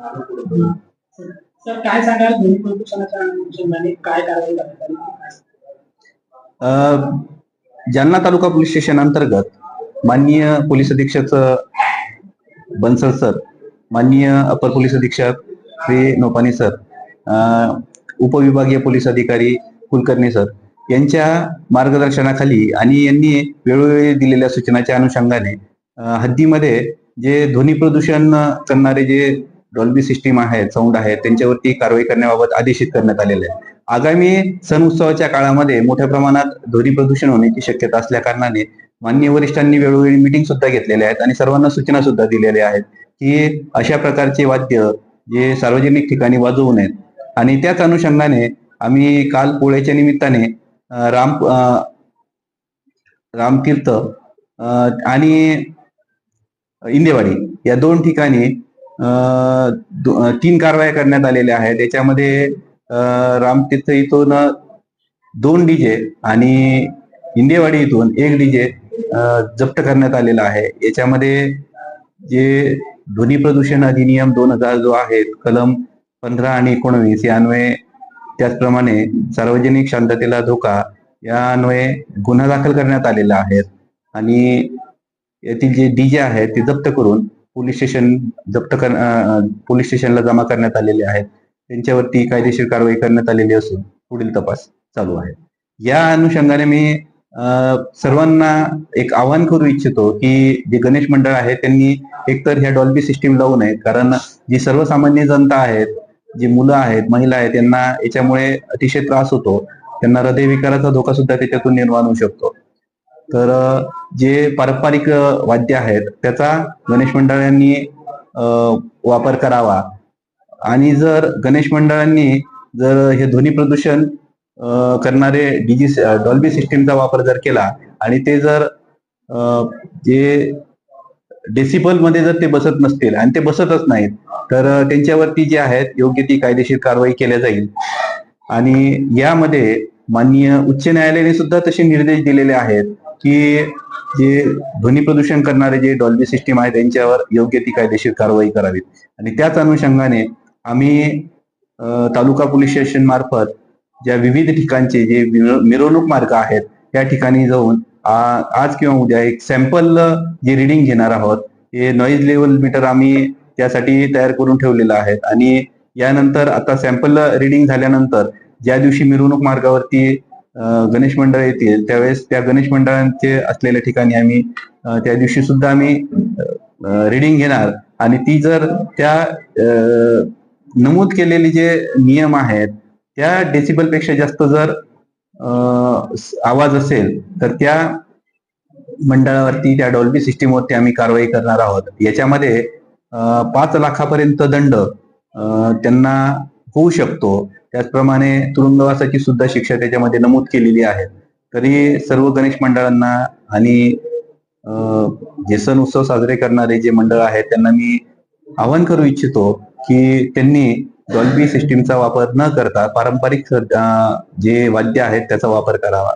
Sir काय सांगाल? ध्वनी प्रदूषणाच्या अनुषंगाने काय कारवाई करण्यात जालना तालुका पोलीस स्टेशन अंतर्गत माननीय पोलीस अधीक्षक बन्सल सर माननीय अपर पोलीस अधीक्षक श्री नोपानी सर उपविभागीय पोलीस अधिकारी कुलकर्णी सर यांच्या मार्गदर्शनाखाली आणि यांनी वेळोवेळी दिलेल्या सूचनाच्या अनुषंगाने हद्दीमध्ये जे ध्वनी प्रदूषण करणारे जे डॉल्बी सिस्टीम आहेत साऊंड आहेत त्यांच्यावरती कारवाई करण्याबाबत आदेशित करण्यात आलेले आहे. आगामी सण उत्सवाच्या काळामध्ये मोठ्या प्रमाणात ध्वनी प्रदूषण होण्याची शक्यता असल्या कारणाने माननीय वरिष्ठांनी वेळोवेळी मिटिंग सुद्धा घेतलेल्या आहेत आणि सर्वांना सूचना सुद्धा दिलेल्या आहेत की अशा प्रकारचे वाद्य जे सार्वजनिक ठिकाणी वाजवू नयेत. आणि त्याच अनुषंगाने आम्ही काल पोळ्याच्या निमित्ताने राम अं, रामतीर्थ आणि इंदेवाडी या दोन ठिकाणी तीन कारवाया करण्यात आलेल्या आहेत. याच्यामध्ये रामतीर्थ इथून दोन डीजे आणि इंदेवाडी इथून एक डीजे जप्त करण्यात आलेला आहे. याच्यामध्ये जे ध्वनी प्रदूषण अधिनियम दोन हजार जो आहे कलम पंधरा आणि एकोणवीस यान्वये त्याचप्रमाणे सार्वजनिक शांततेला धोका या अन्वये गुन्हा दाखल करण्यात आलेला आहे. आणि यातील जे डीजे आहेत ते जप्त करून पोलीस स्टेशन जप्त कर पोलीस स्टेशनला जमा करण्यात आलेले आहेत. त्यांच्यावरती कायदेशीर कारवाई करण्यात आलेली असून पुढील तपास चालू आहे. या अनुषंगाने मी सर्वांना एक आवाहन करू इच्छितो की जे गणेश मंडळ आहे त्यांनी एकतर ह्या डॉल्बी सिस्टीम लावू नये. कारण जी सर्वसामान्य जनता आहेत जी मुलं आहेत महिला आहेत त्यांना याच्यामुळे अतिशय त्रास होतो. त्यांना हृदयविकाराचा धोका सुद्धा त्याच्यातून निर्माण होऊ शकतो. तर जे पारंपरिक वाद्य आहेत त्याचा गणेश मंडळांनी वापर करावा. आणि जर गणेश मंडळांनी जर हे ध्वनी प्रदूषण करणारे डीजी डॉल्बी सिस्टीमचा वापर जर केला आणि ते जर जे डेसिबलमध्ये जर ते बसत नसतील आणि ते बसतच नाहीत तर त्यांच्यावरती जे आहेत योग्य ती कायदेशीर कारवाई केल्या जाईल. आणि यामध्ये माननीय उच्च न्यायालयाने सुद्धा तसे निर्देश दिलेले आहेत. की जे ध्वनी प्रदूषण करणारे जे डॉल्बी सिस्टीम आहे त्यांच्यावर योग्य ती कायदेशीर कारवाई करावी. आणि त्याच अनुषंगाने आम्ही तालुका पोलीस स्टेशन मार्फत ज्या विविध ठिकाणचे जे मिर- मिरवणूक मार्ग आहेत त्या ठिकाणी जाऊन आज किंवा उद्या एक सॅम्पल जे रिडिंग घेणार आहोत हे नॉईज लेवल मीटर आम्ही त्यासाठी तयार करून ठेवलेलं आहे. आणि यानंतर आता सॅम्पल रिडिंग झाल्यानंतर ज्या दिवशी मिरवणूक मार्गावरती गणेश मंडळ येतील. त्यावेळेस त्या गणेश मंडळांचे असलेल्या ठिकाणी आम्ही त्या दिवशी सुद्धा आम्ही रिडिंग घेणार. आणि ती जर त्या नमूद केलेले जे नियम आहेत त्या डेसिबलपेक्षा जास्त जर आवाज असेल तर त्या मंडळावरती त्या डॉल्बी सिस्टीमवरती आम्ही कारवाई करणार आहोत. याच्यामध्ये पाच लाखापर्यंत दंड त्यांना होऊ शकतो. त्याचप्रमाणे तुरुंगवासाची सुद्धा शिक्षा त्याच्यामध्ये नमूद केलेली आहे. तरी सर्व गणेश मंडळांना आणि जे सण उत्सव साजरे करणारे जे मंडळ आहेत त्यांना मी आवाहन करू इच्छितो की त्यांनी डॉल्बी सिस्टीमचा वापर न करता पारंपरिक जे वाद्य आहेत त्याचा वापर करावा.